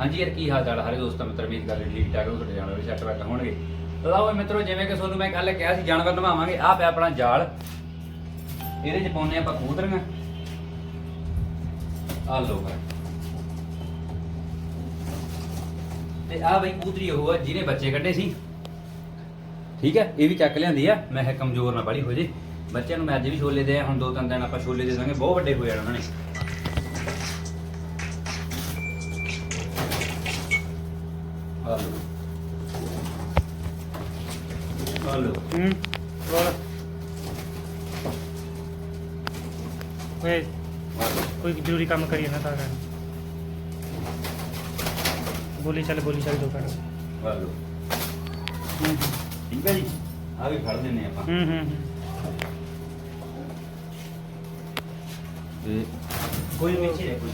ਹਾਂਜੀ ਯਾਰ, ਕੀ ਹਾਲ ਚਾਲ ਹਰੇ ਦੋਸਤਾਂ ਮਿੱਤਰ, ਉਮੀਦ ਕਰਦੇ ਠੀਕ ਠਾਕ ਹੋ, ਤੁਹਾਡੇ ਜਾਨਵਰ ਸੈੱਟ ਬੈਠ ਹੋਣਗੇ। ਲਓ ਮਿੱਤਰੋ, ਜਿਵੇਂ ਕਿ ਤੁਹਾਨੂੰ ਮੈਂ ਕੱਲ ਕਿਹਾ ਸੀ, ਜਾਨਵਰ ਨਵਾਵਾਂਗੇ ਆਹ ਪਿਆ ਆਪਣਾ ਜਾਲ। ਇਹਦੇ ਚ ਪਾਉਨੇ ਆਪਾਂ ਕਬੂਤਰੀਆਂ। ਆ ਲੋ ਤੇ ਆ ਬਈ ਕਬੂਤਰੀ ਉਹ ਆ, ਜਿਹਨੇ ਬੱਚੇ ਕੱਢੇ ਸੀ। ਠੀਕ ਹੈ, ਇਹ ਵੀ ਚੱਕ ਲਿਆਂਦੀ ਆ। ਮੈਂ ਕਿਹਾ ਕਮਜ਼ੋਰ ਨਾ ਬੜੀ ਹੋ ਜੇ। ਬੱਚਿਆਂ ਨੂੰ ਮੈਂ ਅੱਜ ਵੀ ਛੋਲੇ ਦੇ ਹੁਣ ਦੋ ਤਿੰਨ ਦਿਨ ਆਪਾਂ ਛੋਲੇ ਦੇ ਦਾਂਗੇ ਬਹੁਤ ਵੱਡੇ ਹੋ ਜਾਣ ਉਹਨਾਂ ਨੇ। ਆ ਲੋ ਆ ਲੋ ਹੂੰ ਬੋਲ ਓਏ ਕੋਈ ਜ਼ਰੂਰੀ ਕੰਮ ਕਰੀਏ ਨਾ ਤਾਂ ਕਰ ਬੋਲੀ ਚੱਲ ਬੋਲੀ ਚੱਲ ਦੋ ਕਰ ਆ ਲੋ ਠੀਕ ਹੈ ਜੀ ਆ ਵੀ ਫੜ ਦਿੰਨੇ ਆਪਾਂ ਹੂੰ ਹੂੰ। ਤੇ ਕੋਈ ਵਿੱਚ ਹੀ ਹੈ ਕੋਈ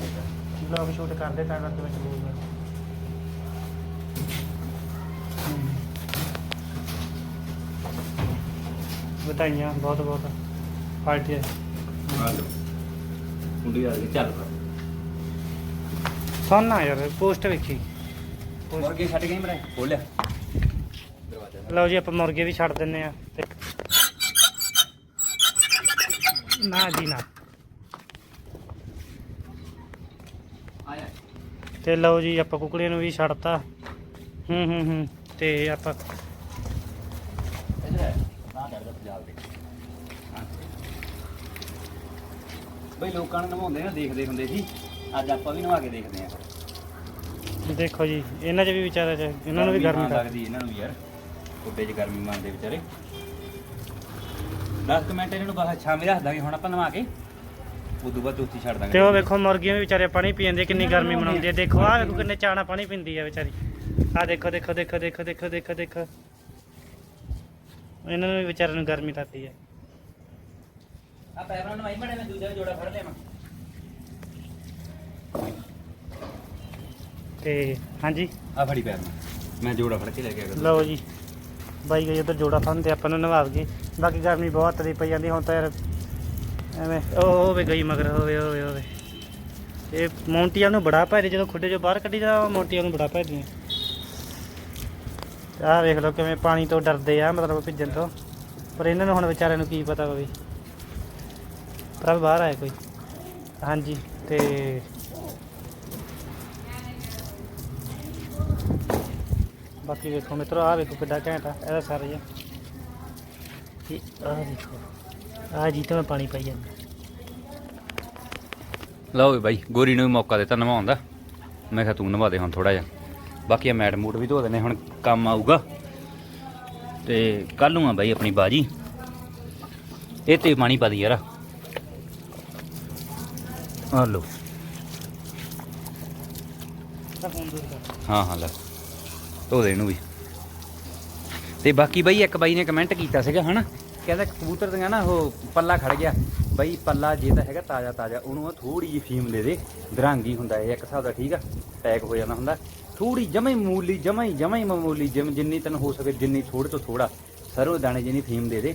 ਬਲੌਗ ਸ਼ੂਟ ਕਰਦੇ ਤਾਂ ਕਰਕੇ ਵਿੱਚ ਬੋਲਦਾ ਵਧਾਈਆਂ ਬਹੁਤ ਬਹੁਤ। ਪਾਰਟੀ ਹੈ ਆ ਗਈ ਚੱਲ ਸੁਣ ਨਾ ਯਾਰ ਪੋਸਟ ਵੇਖੀ। post- ਮੁਰਗੇ ਛੱਡ ਗਈ ਮਰੇ? ਖੋਲਿਆ। ਦਰਵਾਜ਼ਾ ਲਓ ਜੀ ਆਪਾਂ ਮੁਰਗੇ ਵੀ ਛੱਡ ਦਿੰਨੇ ਆ। ਤੇ ਨਾ ਜੀ ਨਾ। ਆਇਆ। ਤੇ ਲਓ ਜੀ ਆਪਾਂ ਕੁਕੜੀਆਂ ਨੂੰ ਵੀ ਛੱਡਤਾ। ਹੂੰ ਹੂੰ ਹੂੰ। ਤੇ ਆਪਾਂ ਪੰਜਾਬ ਦੇ। ਬਈ ਲੋਕਾਂ ਨੂੰ ਨਵਾਉਂਦੇ ਨਾ ਦੇਖਦੇ ਹੁੰਦੇ ਸੀ। ਅੱਜ ਆਪਾਂ ਵੀ ਨਵਾ ਕੇ ਦੇਖਦੇ ਆ। ਦੇਖੋ ਜੀ ਇਹਨਾਂ 'ਚ ਵੀ ਵਿਚਾਰਾ ਚ ਇਹਨਾਂ ਨੂੰ ਵੀ ਗਰਮੀ ਲੱਗਦੀ। ਇਹਨਾਂ ਨੂੰ ਯਾਰ। ਕੁੱਡੇ 'ਚ ਗਰਮੀ ਮੰਨਦੇ ਵਿਚਾਰੇ। 10 ਮਿੰਟ ਇਹਨਾਂ ਨੂੰ ਬਾਹਰ ਛਾਵੇਂ ਰੱਖ ਦਾਂਗੇ ਹੁਣ ਆਪਾਂ ਨਵਾ ਕੇ। ਉਦੋਂ ਬਾਅਦ ਉੱਥੇ ਛੱਡ ਦਾਂਗੇ। ਤੇ ਉਹ ਵੇਖੋ ਮੁਰਗੀਆਂ ਵੀ ਵਿਚਾਰੇ ਪਾਣੀ ਪੀਂਦੇ ਕਿੰਨੀ ਗਰਮੀ ਮਨਾਉਂਦੀ ਹੈ ਦੇਖੋ ਆਹ ਵੇਖੋ ਕਿੰਨੇ ਚਾਣਾ ਪਾਣੀ ਪੀਂਦੀ ਹੈ ਵਿਚਾਰੀ। ਆਹ ਦੇਖੋ ਦੇਖੋ ਦੇਖੋ ਦੇਖੋ ਦੇਖੋ ਦੇਖੋ ਦੇਖੋ। ਇਹਨਾਂ ਨੂੰ ਵੀ ਵਿਚਾਰਿਆਂ ਨੂੰ ਗਰਮੀ ਲੱਗਦੀ ਹੈ ਆ ਪੈਰਾਂ ਨੂੰ ਆਈ ਮੜੇ ਮੈਂ ਦੂਜਾ ਜੋੜਾ ਫੜ ਲਿਆਵਾਂ ਤੇ ਹਾਂਜੀ? ਆ ਫੜੀ ਪੈਰ ਨੂੰ। ਮੈਂ ਜੋੜਾ ਫੜ ਕੇ ਲੈ ਕੇ ਆ ਗਿਆ। ਲਓ ਜੀ। ਬਾਈ ਗਈ ਉਧਰ ਜੋੜਾ ਫੰਨ ਤੇ ਆਪਾਂ ਨੂੰ ਨਵਾਵ ਗਏ ਬਾਕੀ ਗਰਮੀ ਬਹੁਤ ਤਰੀ ਪਈ ਜਾਂਦੀ ਹੁਣ ਤਾਂ ਯਾਰ ਐਵੇਂ ਉਹ ਹੋਵੇ ਗਈ ਮਗਰ ਹੋਵੇ ਹੋਵੇ ਹੋਵੇ। ਇਹ ਮੌਂਟੀਆਂ ਨੂੰ ਬੜਾ ਭੈਦੇ ਜਦੋਂ ਖੁੱਡੇ ਚੋਂ ਬਾਹਰ ਕੱਢੀ ਜਾ ਮੌਂਟੀਆਂ ਨੂੰ ਬੜਾ ਭੈਦੀਆਂ ਆਹ ਵੇਖ ਲਓ ਕਿਵੇਂ ਪਾਣੀ ਤੋਂ ਡਰਦੇ ਆ, ਮਤਲਬ ਭਿੱਜਣ ਤੋਂ। ਪਰ ਇਹਨਾਂ ਨੂੰ ਹੁਣ ਵਿਚਾਰਿਆਂ ਨੂੰ ਕੀ ਪਤਾ ਵੀ ਪ੍ਰਭ ਬਾਹਰ ਆਇਆ ਕੋਈ? ਹਾਂਜੀ, ਤੇ ਬਾਕੀ ਵੇਖੋ ਮਿੱਤਰੋ, ਆਹ ਵੇਖੋ ਕਿੱਡਾ ਘੈਂਟ ਆ, ਇਹਦਾ ਸਾਰਾ ਜਿਹਾ ਤੇ ਆਹ ਦੇਖੋ ਆਹ ਜੀ ਤੇ ਮੈਂ ਪਾਣੀ ਪਾਈ ਜਾਂਦਾ। ਲਓ ਵੀ ਬਾਈ, ਗੋਰੀ ਨੂੰ ਵੀ ਮੌਕਾ ਦਿੱਤਾ, ਨਵਾਉਣ ਦਾ। ਮੈਂ ਕਿਹਾ ਤੂੰ ਨਵਾ ਦੇ ਹੁਣ ਥੋੜਾ ਜਿਹਾ। ਬਾਕੀ ਆ ਮੈਟ ਮੂਟ ਵੀ ਧੋ ਦਿੰਦੇ ਹੁਣ ਕੰਮ ਆਊਗਾ। ਤੇ ਕੱਲ ਨੂੰ ਆ ਬਾਈ ਆਪਣੀ ਬਾਜੀ। ਇਹ ਤੇ ਪਾਣੀ ਪਾ ਦੀ ਯਾਰ। ਆ ਲੋ ਹਾਂ ਹਾਂ, ਲੈ। ਧੋ ਦੇ ਇਹਨੂੰ ਵੀ। ਤੇ ਬਾਕੀ ਬਾਈ ਇੱਕ ਬਾਈ ਨੇ ਕਮੈਂਟ ਕੀਤਾ ਸੀਗਾ, ਹਨਾ? ਕਹਿੰਦਾ ਕਬੂਤਰ ਦੀਆਂ ਨਾ ਉਹ ਪੱਲਾ ਖੜ ਗਿਆ। ਬਈ ਪੱਲਾ ਜੇ ਤਾਂ ਹੈਗਾ ਤਾਜ਼ਾ ਤਾਜ਼ਾ ਉਹਨੂੰ ਥੋੜੀ ਜਿਹੀ ਫੀਮ ਦੇ ਦੇ। ਦਰਾਂਗੀ ਹੁੰਦਾ ਇਹ, ਇੱਕ ਹਿਸਾਬ ਦਾ ਠੀਕ ਆ ਪੈਕ ਹੋ ਜਾਂਦਾ ਹੁੰਦਾ। ਥੋੜੀ ਜਮਾ ਹੀ ਮੂਲੀ, ਜਮਾ ਹੀ ਜਮਾ ਹੀ ਮਾਮੂਲੀ, ਜਿਮ ਜਿੰਨੀ ਤੈਨੂੰ ਹੋ ਸਕੇ ਜਿੰਨੀ ਥੋੜੇ ਤੋਂ ਥੋੜਾ ਸਰੋਂ ਦਾਣੇ ਜਿੰਨੀ ਫੀਮ ਦੇ ਦੇ।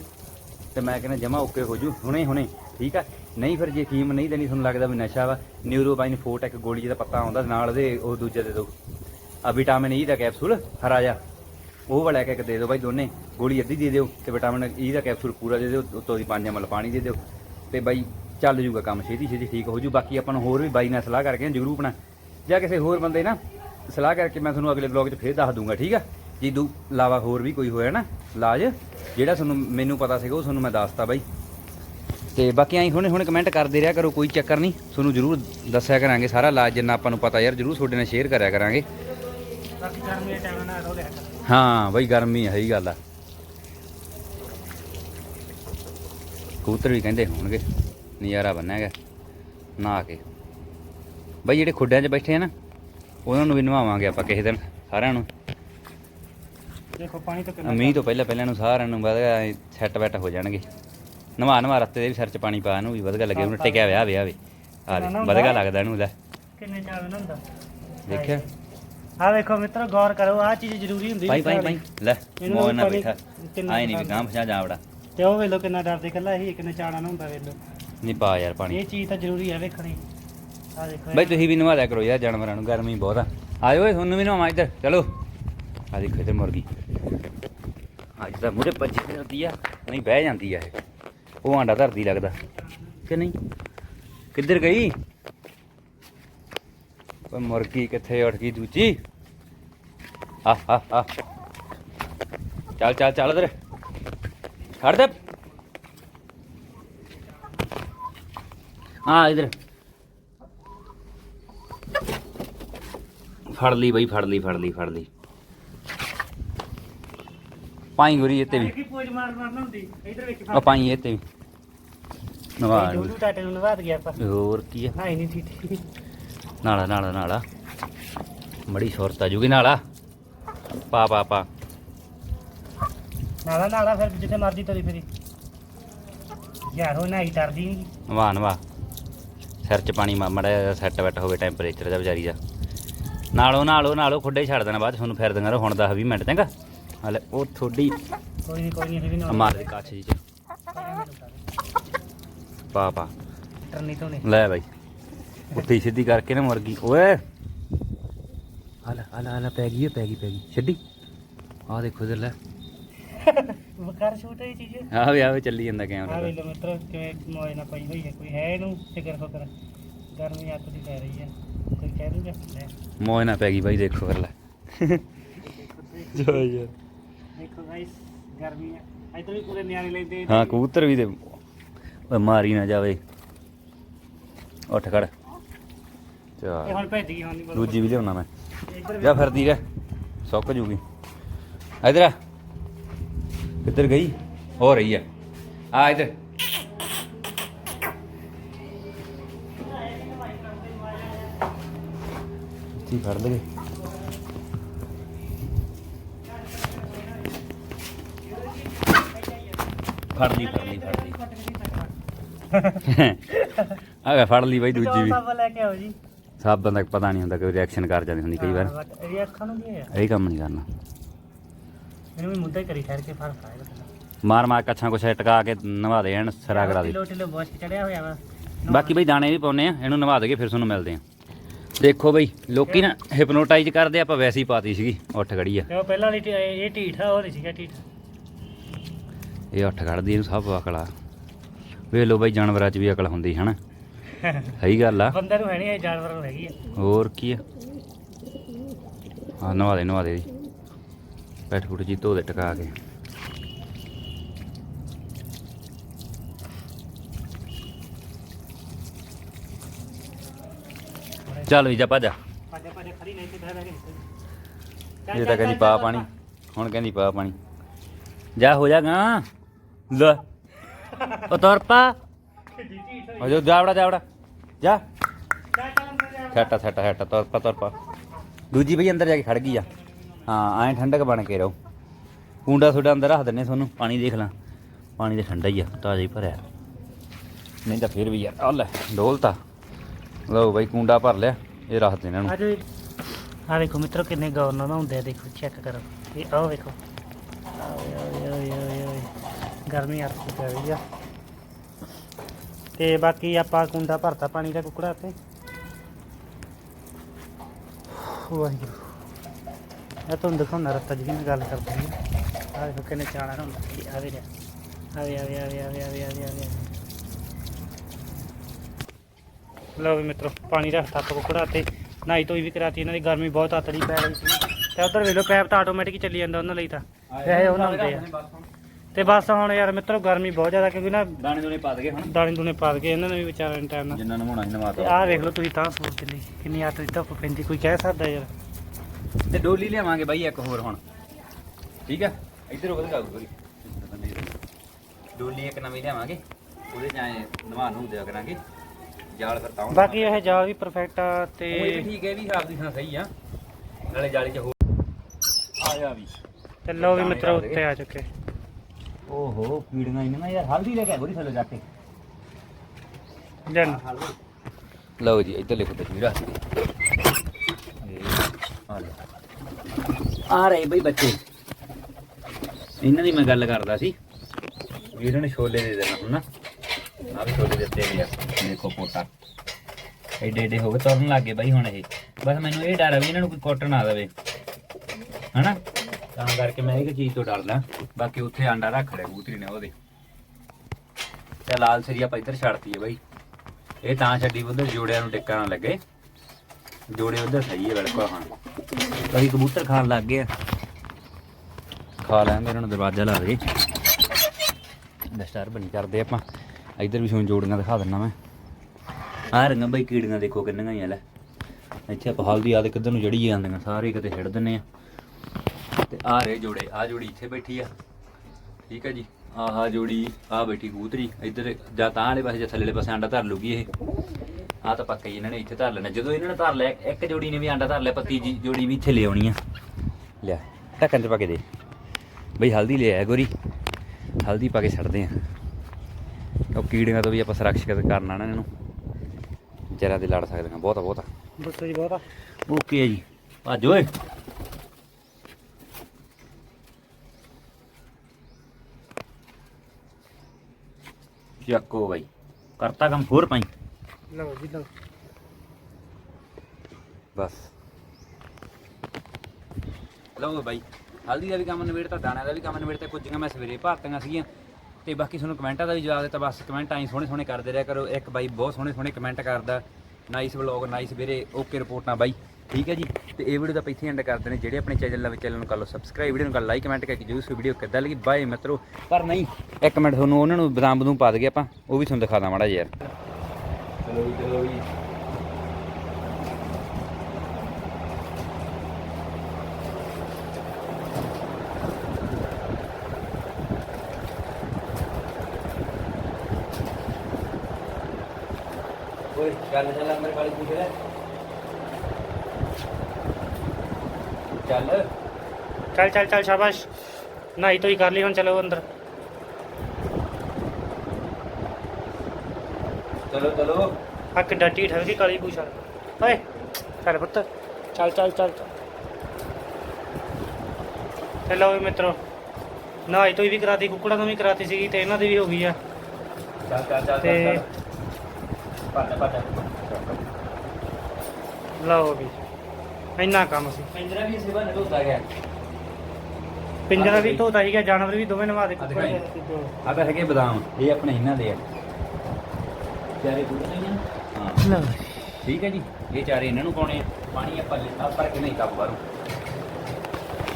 ਤੇ ਮੈਂ ਕਹਿੰਦਾ ਜਮਾ ਓਕੇ ਹੋ ਜੂ, ਹੁਣੇ ਹੁਣੇ, ਠੀਕ ਆ? ਨਹੀਂ ਫਿਰ ਜੇ ਫੀਮ ਨਹੀਂ ਦੇਣੀ, ਤੁਹਾਨੂੰ ਲੱਗਦਾ ਵੀ ਨਸ਼ਾ ਵਾ ਨਿਊਰੋਬਾਈਨ ਫੋਟ ਇੱਕ ਗੋਲੀ ਜਿਹਦਾ ਪੱਤਾ ਆਉਂਦਾ ਨਾਲ ਉਹਦੇ ਉਹ ਦੂਜੇ ਦੇ ਦਿਓ ਆ ਵਿਟਾਮਿਨ ਈ ਦਾ ਕੈਪਸੂਲ ਹਰਾ ਜਾ ਉਹ ਵਾਲਾ ਇੱਕ ਦੇ ਦਿਓ ਬਾਈ ਦੋਨੇ। ਗੋਲੀ ਅੱਧੀ ਦੇ ਦਿਓ ਤੇ ਵਿਟਾਮਿਨ ਈ e ਦਾ ਕੈਪਸੂਲ ਪੂਰਾ ਦੇ ਦਿਓ, ਉੱਤੋਂ ਦੀ 5 ml ਪਾਣੀ ਦੇ ਦਿਓ। ਤੇ ਬਾਈ ਚੱਲ ਜੂਗਾ ਕੰਮ ਛੇਤੀ ਛੇਤੀ ਠੀਕ ਹੋ ਜੂ। ਬਾਕੀ ਆਪਾਂ ਨੂੰ ਹੋਰ ਵੀ ਬਾਈ ਨਾਲ ਸਲਾਹ ਕਰਕੇ ਜਰੂਰ ਆਪਣਾ। ਜਾਂ ਕਿਸੇ ਹੋਰ ਬੰਦੇ ਨਾ ਸਲਾਹ ਕਰਕੇ ਮੈਂ ਤੁਹਾਨੂੰ ਅਗਲੇ ਵਲੌਗ 'ਚ ਫੇਰ ਦੱਸ ਦੂੰਗਾ ਠੀਕ ਆ? ਜੇ ਦੂ ਇਲਾਵਾ ਹੋਰ ਵੀ ਕੋਈ ਹੋਇਆ ਨਾ ਇਲਾਜ ਜਿਹੜਾ ਤੁਹਾਨੂੰ ਮੈਨੂੰ ਪਤਾ ਸੀਗਾ ਉਹ ਤੁਹਾਨੂੰ ਮੈਂ ਦੱਸਤਾ ਬਾਈ। ਤੇ ਬਾਕੀ ਐਂ ਹੁਣੇ ਹੁਣੇ ਕਮੈਂਟ ਕਰਦੇ ਰਿਹਾ ਕਰੋ ਕੋਈ ਚੱਕਰ ਨਹੀਂ ਤੁਹਾਨੂੰ ਜਰੂਰ ਦੱਸਿਆ ਕਰਾਂਗੇ ਸਾਰਾ ਇਲਾਜ ਜਿੰਨਾ ਆਪਾਂ ਨੂੰ ਪਤਾ ਯਾਰ ਜਰੂਰ ਤੁਹਾਡੇ ਨਾਲ ਸ਼ੇਅਰ ਕਰਿਆ ਕਰਾਂਗੇ। ਬਾਕੀ ਗਰਮੀ ਦੇ ਟਾਈਮ ਨਾਲ ਰੋ ਲਿਆ ਕਰ। ਹਾਂ ਬਈ ਗਰਮੀ ਹੈ ਹੀ ਗੱਲ ਆ। ਕਬੂਤਰ ਵੀ ਕਹਿੰਦੇ ਹੋਣਗੇ ਨਜ਼ਾਰਾ ਬੰਨੇਗਾ ਨਹਾ ਕੇ। ਬਈ ਜਿਹੜੇ ਖੁੱਡਿਆਂ 'ਚ ਬੈਠੇ ਆ ਨਾ ਉਹਨਾਂ ਨੂੰ ਵੀ ਨਵਾਵਾਂਗੇ ਆਪਾਂ ਕਿਸੇ ਦਿਨ ਸਾਰਿਆਂ ਨੂੰ। ਦੇਖੋ ਪਾਣੀ ਤਾਂ ਕਿੰਨਾ ਮੀਂਹ ਤੋਂ ਪਹਿਲਾਂ ਪਹਿਲਾਂ ਨੂੰ ਸਾਰਿਆਂ ਨੂੰ ਵਧੀਆ ਸੈੱਟ ਵੈਟ ਹੋ ਜਾਣਗੇ। ਨਵਾ ਨਵਾ ਰੱਤੇ ਦੇ ਵੀ ਸਿਰ 'ਚ ਪਾਣੀ ਪਾ ਇਹਨੂੰ ਵੀ ਵਧੀਆ ਲੱਗੇ ਉਹਨੂੰ ਟਿਕਿਆ ਵਿਆ ਵਿਆ ਵੇ ਆ ਦੇ ਵਧੀਆ ਲੱਗਦਾ ਇਹਨੂੰ ਲੈ। ਕਿੰਨੇ ਚਾਲ ਨਾ ਹੁੰਦਾ ਦੇਖਿਆ? ਆ ਵੇਖੋ ਮਿੱਤਰੋ ਗੌਰ ਕਰੋ ਆ ਚੀਜ਼ ਜ਼ਰੂਰੀ ਹੁੰਦੀ ਭਾਈ ਭਾਈ ਭਾਈ ਲੈ ਮੋਹ ਨਾ ਬੈਠਾ। ਆਏ ਨਹੀਂ ਵੀ ਗਾਂ ਫਸਾ ਜਾਵੜਾ ਤੇ ਉਹ ਵੇਲੋ ਕਿੰਨਾ ਡਰਦੇ ਕੱਲਾ ਇਹ ਕਿੰਨੇ ਚਾੜਾ ਨਾ ਹੁੰਦਾ ਵੇਲੋ ਨਹੀਂ ਪਾ ਯਾਰ ਪਾਣੀ। ਇਹ ਚੀਜ਼ ਤਾਂ ਜ਼ਰੂਰੀ ਹੈ ਵੇਖਣੀ। ਆ ਦੇਖੋ ਬਈ ਤੁਸੀਂ ਵੀ ਨਵਾ ਦਿਆ ਕਰੋ ਯਾਰ ਜਾਨਵਰਾਂ ਨੂੰ, ਗਰਮੀ ਬਹੁਤ ਆ। ਆਇਓ ਓਏ, ਤੁਹਾਨੂੰ ਵੀ ਨਵਾਂ ਇੱਧਰ, ਚਲੋ। ਆ ਦੇਖੋ ਇੱਧਰ ਮੁਰਗੀ। ਅੱਜ ਤਾਂ ਮੂਰੇ ਭੱਜੀ ਫਿਰਦੀ ਆ, ਨਹੀਂ ਬਹਿ ਜਾਂਦੀ ਆ ਇਹ। ਉਹ ਆਂਡਾ ਧਰਦੀ ਲੱਗਦਾ। ਕਿ ਨਹੀਂ? ਕਿੱਧਰ ਗਈ? ਓਏ ਮੁਰਗੀ ਕਿੱਥੇ ਉੱਠ ਗਈ ਦੂਜੀ? ਆ ਆ ਆ ਚੱਲ ਚੱਲ ਚੱਲ ਇਧਰ ਛੱਡ ਦੇ। ਆ ਇਧਰ। ਫੜ ਲਈ ਬਈ ਫੜ ਲਈ ਫੜ ਲਈ ਫੜ ਲਈ। ਪਾਈ ਗੁਰੀ ਇੱਥੇ ਵੀ। ਕੀ ਪੋਜ ਮਾਰ ਮਾਰਨਾ ਹੁੰਦੀ? ਇਧਰ ਵਿੱਚ ਆ ਪਾਈ ਇੱਥੇ ਵੀ। ਨਵਾ ਜੋਲੂ ਟਾਟੇ ਨੂੰ ਨਵਾਦ ਗਿਆ ਆਪਾਂ। ਹੋਰ ਕੀ ਆ? ਹਾਂ ਨਹੀਂ ਠੀਕ ਨਾਲਾ ਨਾਲਾ ਨਾਲਾ। ਮੜੀ ਸੁਰਤ ਆ ਜੂਗੀ ਨਾਲਾ। ਪਾ ਪਾ ਪਾ। ਨਾਲਾ ਨਾਲਾ ਫਿਰ ਜਿੱਥੇ ਮਰਦੀ ਤਰੀ ਫਿਰੀ। ਯਾਰ ਉਹ ਨਹੀਂ ਡਰਦੀ ਨਹੀਂ ਵਾਹ ਨਵਾ। ਸਿਰ ਚ ਪਾਣੀ ਮੜਾ ਸੈੱਟ ਵੈਟ ਹੋਵੇ ਟੈਂਪਰੇਚਰ ਦਾ ਵਿਚਾਰੀ ਦਾ। ਨਾਲੋਂ ਨਾਲੋਂ ਨਾਲੋਂ ਖੁੱਡੇ ਛੱਡ ਦੇਣਾ ਬਾਅਦ 'ਚ ਤੁਹਾਨੂੰ ਫਿਰ ਦਿੰਗਾ ਹੁਣ 10 20 ਮਿੰਟ ਚੰਗਾ? ਹਲੇ ਉਹ ਥੋੜੀ ਕੋਈ ਨਹੀਂ ਕੋਈ ਨਹੀਂ ਇਹ ਵੀ ਨਾ ਮਾਰ ਦੇ ਕੱਚ ਜੀ ਚ। ਪਾ ਪਾ। ਟਰਨੀ ਤੋਂ ਨਹੀਂ ਲੈ ਬਾਈ। ਉੱਤੀ ਸਿੱਧੀ ਕਰਕੇ ਨਾ ਮੁਰਗੀ। ਓਏ! ਆਲਾ ਆਲਾ ਆਲਾ ਪੈ ਗਈ ਓਏ, ਪੈ ਗਈ ਪੈ ਗਈ। ਛੱਡੀ। ਆ ਦੇਖੋ ਇਧਰ ਲੈ। ਵਕਾਰ ਛੋਟਾ ਹੀ ਚੀਜ਼। ਆਵੇ ਆਵੇ ਚੱਲੀ ਜਾਂਦਾ ਆ ਕੈਮਰਾ ਵੇ ਲੋ ਮਿੱਤਰ ਕਿਵੇਂ ਮੌਜ ਨਾ ਪਈ ਹੋਈ ਹੈ। ਕੋਈ ਹੈ ਇਹਨੂੰ ਫਿਕਰ ਫਕਰ ਗਰਮੀ ਅੱਤ ਦੀ ਪੈ ਰਹੀ ਹੈ। ਮੌਜ ਨਾ ਪੈ ਗਈ ਬਾਈ ਦੇਖੋ ਫਿਰ ਲੈ ਜੋ ਯਾਰ। ਦੇਖੋ ਗਾਇਸ ਗਰਮੀ ਹੈ ਇਧਰ ਵੀ ਪੂਰੇ ਨਿਆਣੇ ਲੈਂਦੇ ਹਾਂ ਕਬੂਤਰ ਵੀ ਦੇ ਓਏ ਮਾਰੀ ਨਾ ਜਾਵੇ। ਉੱਠ ਖੜ। ਇਹ ਚਾ ਹੁਣ ਭੱਜ ਗਈ ਹੁਣ ਨਹੀਂ ਦੂਜੀ ਵੀ ਲਿਆਉਣਾ ਮੈਂ। ਜਾ ਫਿਰਦੀ ਰਹਿ। ਸੁੱਕ ਜੂਗੀ। ਇਧਰ ਆ। ਕਿੱਧਰ ਗਈ? ਹੋ ਰਹੀ ਆ। ਆ ਇਧਰ। ਇੱਥੇ ਫੜ ਲਗੇ ਫੜ ਲਈ ਫੜ ਲਈ ਫੜ ਲਈ। ਆ ਗਿਆ ਫੜ ਲਈ ਬਾਈ ਦੂਜੀ ਵੀ। ਸਾਬਾ ਲੈ ਕੇ ਆਓ ਜੀ। ਸਾਬਾਂ ਦਾ ਪਤਾ ਨਹੀਂ ਹੁੰਦਾ ਕਿ ਰਿਐਕਸ਼ਨ ਕਰ ਜਾਂਦੀ ਹੁੰਦੀ ਕਈ ਵਾਰ। ਇਹ ਅੱਖਾਂ ਨੂੰ ਕੀ ਹੈ ਇਹ ਕੰਮ ਨਹੀਂ ਕਰਨਾ। ਇਹਨੂੰ ਵੀ ਮੁੱਦਾ ਹੀ ਕਰੀ ਠਹਿਰ ਕੇ ਫੜ ਮਾਰ ਮਾਰ ਕੱਛਾਂ ਕੁਛ ਟਕਾ ਕੇ ਨਵਾ ਦੇ ਐਨ ਸਿਰਾ ਕਰਾ ਦੇ। ਕਿਲੋ ਕਿਲੋ ਬੋਸ਼ ਚੜਿਆ ਹੋਇਆ ਵਾ। ਬਾਕੀ ਬਈ ਦਾਣੇ ਵੀ ਪਾਉਨੇ ਆ ਇਹਨੂੰ ਨਵਾ ਦੇਗੇ ਫਿਰ ਤੁਹਾਨੂੰ ਮਿਲਦੇ ਆ। ਦੇਖੋ ਬਈ ਲੋਕੀ ਨਾ ਹਿਪਨੋਟਾਈਜ਼ ਕਰਦੇ ਆਪਾਂ ਵੈਸੇ ਹੀ ਪਾਤੀ ਸੀਗੀ ਉੱਠ ਖੜੀ ਆ। ਪਹਿਲਾਂ ਵਾਲੀ ਇਹ ਢੀਠ ਆ ਉਹ ਨਹੀਂ ਸੀਗਾ ਢੀਠ। ਇਹ ਉੱਠ ਖੜਦੀ ਇਹਨੂੰ ਸਭ ਅਕਲ ਆ। ਵੇਖ ਲਓ ਬਈ ਜਾਨਵਰਾਂ 'ਚ ਵੀ ਅਕਲ ਹੁੰਦੀ ਹਨਾ? ਸਹੀ ਗੱਲ ਆ। ਬੰਦੇ ਨੂੰ ਹੈ ਨਹੀਂ ਇਹ ਜਾਨਵਰਾਂ ਨੂੰ ਹੈਗੀ ਆ। ਹੋਰ ਕੀ ਆ? ਆ ਨਵਾ ਦੇ ਨਵਾ ਦੇ। ਜੀ ਬੈਠ ਫੁੱਟ ਜੀ ਧੋ ਦੇ ਟਕਾ ਕੇ। ਚੱਲ ਵੀ ਜਾ ਭੱਜ ਪਾਜਾ ਪਾਜਾ ਖੜੀ ਨਹੀਂ ਤੇ ਬਹਿ ਬਹਿ ਕੇ ਨਿਕਲ ਇਹ ਤਾਂ ਕਹਿੰਦੀ ਪਾ ਪਾਣੀ ਹੁਣ ਕਹਿੰਦੀ ਪਾ ਪਾਣੀ ਜਾ ਹੋ ਜਾ ਗਾ ਲੈ ਉਹ ਤੁਰ ਪਾ ਉਹ ਜੋ ਜਾਵੜਾ ਜਾਵੜਾ ਜਾ ਛੱਟਾ ਛੱਟਾ ਛੱਟਾ ਤੁਰ ਪਾ ਤੁਰ ਪਾ ਦੂਜੀ ਬਈ ਅੰਦਰ ਜਾ ਕੇ ਖੜ ਗਈ ਆ ਹਾਂ ਐਂ ਠੰਡਕ ਬਣ ਕੇ ਰਹੋ ਕੁੰਡਾ ਤੁਹਾਡਾ ਅੰਦਰ ਰੱਖ ਦਿੰਨੇ ਤੁਹਾਨੂੰ ਪਾਣੀ ਦੇਖ ਲਾਂ ਪਾਣੀ ਤੇ ਠੰਡਾ ਹੀ ਆ ਤਾਜ਼ਾ ਹੀ ਭਰਿਆ ਨਹੀਂ ਤਾਂ ਫਿਰ ਵੀ ਯਾਰ ਆ ਲੈ ਡੋਲਤਾ ਲਓ ਬਈ ਕੁੰਡਾ ਭਰ ਲਿਆ, ਇਹ ਰੱਖ ਦੇ ਇਹਨਾਂ ਨੂੰ। ਅੱਜ ਆ ਦੇਖੋ ਮਿੱਤਰੋ ਕਿੰਨੇ ਗਵਰਨਰ ਹੁੰਦੇ ਆ, ਦੇਖੋ ਚੈੱਕ ਕਰੋ। ਇਹ ਆਹ ਵੇਖੋ। ਓਏ ਓਏ ਓਏ ਓਏ ਓਏ ਗਰਮੀ ਅੱਤ ਪੈ ਰਹੀ ਆ। ਤੇ ਬਾਕੀ ਆਪਾਂ ਕੁੰਡਾ ਭਰਤਾ ਪਾਣੀ ਦਾ ਕੁਕੜਾ ਤੇ। ਵਾਹਿਗੁਰੂ। ਇਹ ਤੁਹਾਨੂੰ ਦਿਖਾਉਣਾ ਰਸਤਾ ਜੀ ਮੈਂ ਗੱਲ ਕਰਦਾ ਹਾਂ ਆ ਦੇਖੋ ਕਿੰਨੇ ਚਾਣਾ ਹੁੰਦਾ ਆਵੇ ਆਵੇ ਆਵੇ ਆਵੇ ਆਵੇ ਆਵੇ ਆਵੇ ਆਵੇ। ਲਓ ਵੀ ਮਿੱਤਰੋ ਪਾਣੀ ਰੱਖਤਾ ਆਪਾਂ ਕੁਕੜਾ ਤੇ। ਨਹਾਈ ਧੋਈ ਵੀ ਕਰਾਤੀ ਇਹਨਾਂ ਦੀ ਗਰਮੀ ਬਹੁਤ ਆਤੜੀ ਪੈ ਰਹੀ ਸੀ। ਤੇ ਉਧਰ ਵੇਖ ਲਓ ਪੈਪ ਤਾਂ ਆਟੋਮੈਟਿਕ ਚੱਲੀ ਜਾਂਦਾ ਉਹਨਾਂ ਲਈ ਤਾਂ। ਇਹ ਉਹਨਾਂ ਹੁੰਦੇ ਆ। ਤੇ ਬਸ ਹੁਣ ਯਾਰ ਮਿੱਤਰੋ ਗਰਮੀ ਬਹੁਤ ਜ਼ਿਆਦਾ ਕਿਉਂਕਿ ਨਾ ਦਾਣੇ ਦੋਨੇ ਪਾ ਦਗੇ ਹੁਣ। ਦਾਣੇ ਦੂਣੇ ਪਾ ਕੇ ਇਹਨਾਂ ਨੇ ਵੀ ਵਿਚਾਰਿਆਂ ਨੇ ਟਾਈਮ ਨਾਲ। ਜਿੰਨਾ ਨਮਾਉਣਾ ਸੀ ਤੇ ਨਵਾਤਾ ਆਹ ਵੇਖ ਲਓ ਤੁਸੀਂ ਤਾਂ ਸੋਚ ਲਈ ਕਿੰਨੀ ਆਤੜੀ ਧੁੱਪ ਪੈਂਦੀ ਕੋਈ ਕਹਿ ਸਕਦਾ ਯਾਰ? ਤੇ ਡੋਲੀ ਲਿਆਵਾਂਗੇ ਬਾਈ ਇੱਕ ਹੋਰ ਹੁਣ। ਠੀਕ ਆ? ਇੱਧਰ ਉਹ ਗੱਲ ਕਰੀ ਡੋਲੀ ਇੱਕ ਨਵੀਂ ਲਿਆਵਾਂਗੇ। ਉਹਦੇ ਐ ਨਵਾ ਨੂੰ ਦਿਆ ਕਰਾਂਗੇ। ਜਾਲ ਫਿਰ ਤਾਂ ਬਾਕੀ ਇਹ ਜਾਲ ਵੀ ਪਰਫੈਕਟ ਆ ਤੇ ਉਹ ਵੀ ਠੀਕ ਹੈ ਵੀ ਹਿਸਾਬ ਦੀ ਥਾਂ ਸਹੀ ਆ। ਨਾਲੇ ਜਾਲੀ ਚ ਹੋ ਆਇਆ ਵੀ। ਤੇ ਲਓ ਵੀ ਮਿੱਤਰੋ ਉੱਤੇ ਆ ਚੁੱਕੇ। ਓਹੋ ਕੀੜੀਆਂ ਇਹਨਾਂ ਨਾ ਯਾਰ ਹਲਦੀ ਲੈ ਕੇ ਬੜੀ ਥੱਲੇ ਜਾ ਕੇ। ਜਨ। ਲਓ ਜੀ ਇੱਧਰ ਲਿਖੋ ਆ ਲੈ ਆ ਰਹੇ ਬਈ ਬੱਚੇ। ਇਹਨਾਂ ਦੀ ਮੈਂ ਗੱਲ ਕਰਦਾ ਸੀ। ਵੀ ਇਹਨਾਂ ਨੇ ਛੋਲੇ ਦੇ ਦੇਣਾ ਹੁਣ ਨਾ। ਆ ਵੀ ਛੋਲੇ ਦਿੱਤੇ ਨੇ ਆ। ਦੇਖੋ ਪੋਟਾ ਐਡੇ ਐਡੇ ਹੋ ਗਏ, ਤੁਰਨ ਲੱਗੇ ਬਾਈ ਹੁਣ ਇਹ। ਬਸ ਮੈਨੂੰ ਇਹ ਡਰ ਆ ਵੀ ਇਹਨਾਂ ਨੂੰ ਕੋਈ ਕੁੱਟ ਨਾ ਦੇਵੇ। ਹਨਾ? ਤਾਂ ਕਰਕੇ ਮੈਂ ਇਹ ਚੀਜ਼ ਤੋਂ ਡਰਦਾ। ਬਾਕੀ ਉੱਥੇ ਆਂਡਾ ਰੱਖ ਲਿਆ ਕਬੂਤਰੀ ਨੇ ਉਹਦੇ। ਤੇ ਲਾਲ ਸਰੀ ਆਪਾਂ ਇੱਧਰ ਛੱਡਤੀ ਹੈ ਬਾਈ। ਇਹ ਤਾਂ ਛੱਡੀ ਉਧਰ ਜੋੜਿਆਂ ਨੂੰ ਟਿੱਕਾ ਨਾ ਲੱਗੇ। ਜੋੜੇ ਉਧਰ ਸਹੀ ਹੈ ਬਿਲਕੁਲ ਹਾਂ ਕਈ ਕਬੂਤਰ ਖਾਣ ਲੱਗ ਗਏ ਖਾ ਲੈਂਦੇ ਇਹਨਾਂ ਨੂੰ ਦਰਵਾਜ਼ਾ ਲਾ ਦੇ। ਡਿਸਟਰਬ ਨਹੀਂ ਕਰਦੇ ਆਪਾਂ। ਇੱਧਰ ਵੀ ਤੁਹਾਨੂੰ ਜੋੜੀਆਂ ਦਿਖਾ ਦਿੰਦਾ ਮੈਂ। ਆਹ ਰੰਗਾਂ ਬਈ ਕੀੜੀਆਂ ਦੇਖੋ ਕਿੰਨੀਆਂ ਹੀ ਆ ਲੈ। ਇੱਥੇ ਆਪਾਂ ਹਲਦੀ ਆ ਦੇ ਕਿੱਧਰ ਨੂੰ ਜੜੀ ਜਾਂਦੀਆਂ, ਸਾਰੇ ਕਿਤੇ ਛੱਡ ਦਿੰਨੇ ਆ। ਤੇ ਆ ਰੇ ਜੋੜੇ ਆ ਜੋੜੀ ਇੱਥੇ ਬੈਠੀ ਆ। ਠੀਕ ਹੈ ਜੀ, ਆਹ ਆਹ ਜੋੜੀ ਆ ਬੈਠੀ ਕੂਤਰੀ ਇੱਧਰ ਜਾਂ ਤਾਂ ਵਾਲੇ ਪਾਸੇ ਜਾਂ ਥੱਲੇ ਵਾਲੇ ਪਾਸੇ ਆਂਡਾ ਧਰ ਲੂਗੀ ਇਹ। ਆ ਤਾਂ ਪੱਕਾ ਹੀ ਇਹਨਾਂ ਨੇ ਇੱਥੇ ਧਰ ਲੈਣਾ। ਜਦੋਂ ਇਹਨਾਂ ਨੇ ਧਰ ਲਿਆ, ਇੱਕ ਜੋੜੀ ਨੇ ਵੀ ਆਂਡਾ ਧਰ ਲਿਆ, ਪਰ ਤੀਜੀ ਜੋੜੀ ਵੀ ਇੱਥੇ ਲੈ ਆਉਣੀ ਆ। ਲਿਆ, ਢੱਕਣ ਚ ਪਾ ਕੇ ਦੇ। ਬਈ ਹਲਦੀ ਲੈ ਆਇਆ ਗੋਰੀ। ਹਲਦੀ ਪਾ ਕੇ ਛੱਡਦੇ ਆ। ਕੀੜੀਆਂ ਤੋਂ ਵੀ ਆਪਾਂ ਸੁਰੱਖਿਅਤ ਕਰਨਾ ਨਾ ਇਹਨਾਂ ਨੂੰ। ਜਰਾ ਦੇ ਲੜ ਸਕਦੇ ਹਾਂ ਬਹੁਤਾ ਬਹੁਤਾ। ਬਸ ਜੀ ਬਹੁਤ। ਓਕੇ ਜੀ ਭੱਜ ਓਏ। ਚੱਕੋ ਬਾਈ ਕਰਤਾ ਕੰਮ ਹੋਰ ਪਾਈ ਲਓ ਜੀ ਲਓ। ਬਸ। ਲਓ ਬਾਈ ਹਲਦੀ ਦਾ ਵੀ ਕੰਮ ਨਵੇੜਤਾ ਦਾਣਾ ਦਾ ਵੀ ਕੰਮ ਨਵੇੜਤਾ ਕੁਝੀਆਂ ਮੈਂ ਸਵੇਰੇ ਭਾਰਤੀਆਂ ਸੀਗੀਆਂ। ਤੇ ਬਾਕੀ ਤੁਹਾਨੂੰ ਕਮੈਂਟਾਂ ਦਾ ਵੀ ਜਵਾਬ ਦਿੱਤਾ, ਬਸ ਕਮੈਂਟ ਆਈ ਸੋਹਣੇ ਸੋਹਣੇ ਕਰਦੇ ਰਿਹਾ ਕਰੋ। ਇੱਕ ਬਾਈ ਬਹੁਤ ਸੋਹਣੇ ਸੋਹਣੇ ਕਮੈਂਟ ਕਰਦਾ। ਨਾਈਸ ਵਲੌਗ ਨਾਈਸ ਵੀਰੇ ਓਕੇ ਰਿਪੋਰਟਾਂ ਬਾਈ। ਠੀਕ ਹੈ ਜੀ? ਤੇ ਇਹ ਵੀਡੀਓ ਦਾ ਇੱਥੇ ਐਂਡ ਕਰਦੇ ਨੇ। ਜਿਹੜੇ ਆਪਣੇ ਚੈਨਲ ਨਾਲ ਚੈਨਲ ਨੂੰ ਕਰ ਲਓ ਸਬਸਕ੍ਰਾਈਬ ਵੀਡੀਓ ਨੂੰ ਕਰ ਲਾਈਕ ਕਮੈਂਟ ਕਰਕੇ ਜਰੂਰ ਸੋ ਵੀਡੀਓ ਕਿੱਦਾਂ ਲੱਗੀ? ਬਾਏ ਮਿੱਤਰੋ। ਪਰ ਨਹੀਂ, ਇੱਕ ਮਿੰਟ ਤੁਹਾਨੂੰ ਉਹਨਾਂ ਨੂੰ ਬਦਾਮ ਬਦੂਮ ਪਾ ਦਗੇ ਆਪਾਂ, ਉਹ ਵੀ ਤੁਹਾਨੂੰ ਦਿਖਾ ਦਾਂ ਮਾੜਾ ਯਾਰ ਚਲੋ ਜੀ ਚਲੋ ਜੀ। ਚੱਲ ਚੱਲ ਅੰਦਰ ਕਾਲੀ ਲੈ। ਚੱਲ। ਚੱਲ ਚੱਲ ਚੱਲ ਸ਼ਾਬਾਸ਼। ਨਹਾਈ ਕਰ ਲਈ ਹੁਣ ਚਲੋ ਅੰਦਰ। ਚਲੋ ਚਲੋ। ਆ ਕਿੱਡਾ ਢੀਠ ਹੈ ਵੀ ਕਾਲੀ ਪੂਛ। ਓਏ ਚੱਲ ਪੁੱਤ। ਚੱਲ ਚੱਲ ਚੱਲ। ਤੇ ਲਓ ਵੀ ਮਿੱਤਰੋ ਨਹਾਈ ਤੋਈ ਵੀ ਕਰਾਤੀ ਕੁੱਕੜਾਂ ਨੂੰ ਵੀ ਕਰਾਤੀ ਸੀਗੀ ਤੇ ਇਹਨਾਂ ਦੀ ਵੀ ਹੋ ਗਈ ਆ। ਚੱਲ ਚੱਲ ਚੱਲ ਤੇ ਲਓ ਵੀ। ਇੰਨਾ ਕੰਮ ਸੀ। ਪਿੰਜਰਾ ਵੀ ਸੇਵਾ ਨਿਕਲਦਾ ਗਿਆ। ਪਿੰਜਰਾ ਵੀ ਧੋਤਾ ਸੀਗਾ ਜਾਨਵਰ ਵੀ ਦੋਵੇਂ ਨਵਾ ਦੇ ਦਿਖਾਈ। ਆ ਤਾਂ ਹੈਗੇ ਬਦਾਮ ਇਹ ਆਪਣੇ ਇਹਨਾਂ ਦੇ ਆ। ਚਾਰੇ ਗੁੱਡ ਨਹੀਂ ਆ ਹਾਂ। ਲਓ। ਠੀਕ ਹੈ ਜੀ ਇਹ ਚਾਰੇ ਇਹਨਾਂ ਨੂੰ ਪਾਉਣੇ ਆ। ਪਾਣੀ ਆਪਾਂ ਲਿੱਤਾ ਪਰ ਕਿ ਨਹੀਂ ਕੱਪ ਬਾਹਰੋਂ?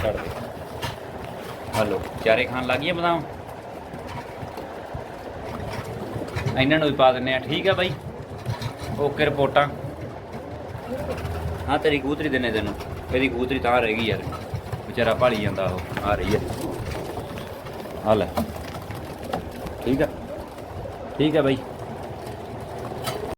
ਛੱਡ ਦੇ। ਹਲੋ ਚਾਰੇ ਖਾਣ ਲੱਗ ਗਏ ਬਦਾਮ। ਇਹਨਾਂ ਨੂੰ ਵੀ ਪਾ ਦਿੰਨੇ ਆ। ਠੀਕ ਹੈ ਬਾਈ। ਓਕੇ ਰਿਪੋਰਟਾਂ। ਹਾਂ ਤੇਰੀ ਕੂਤਰੀ ਦਿੰਨੇ ਤੈਨੂੰ। ਇਹਦੀ ਕੂਤਰੀ ਤਾਂ ਰਹਿ ਗਈ ਯਾਰ। ਵਿਚਾਰਾ ਭਾਲੀ ਜਾਂਦਾ ਉਹ। ਆ ਰਹੀ ਹੈ। ਆ ਲੈ। ਠੀਕ ਆ। ਠੀਕ ਹੈ ਬਾਈ।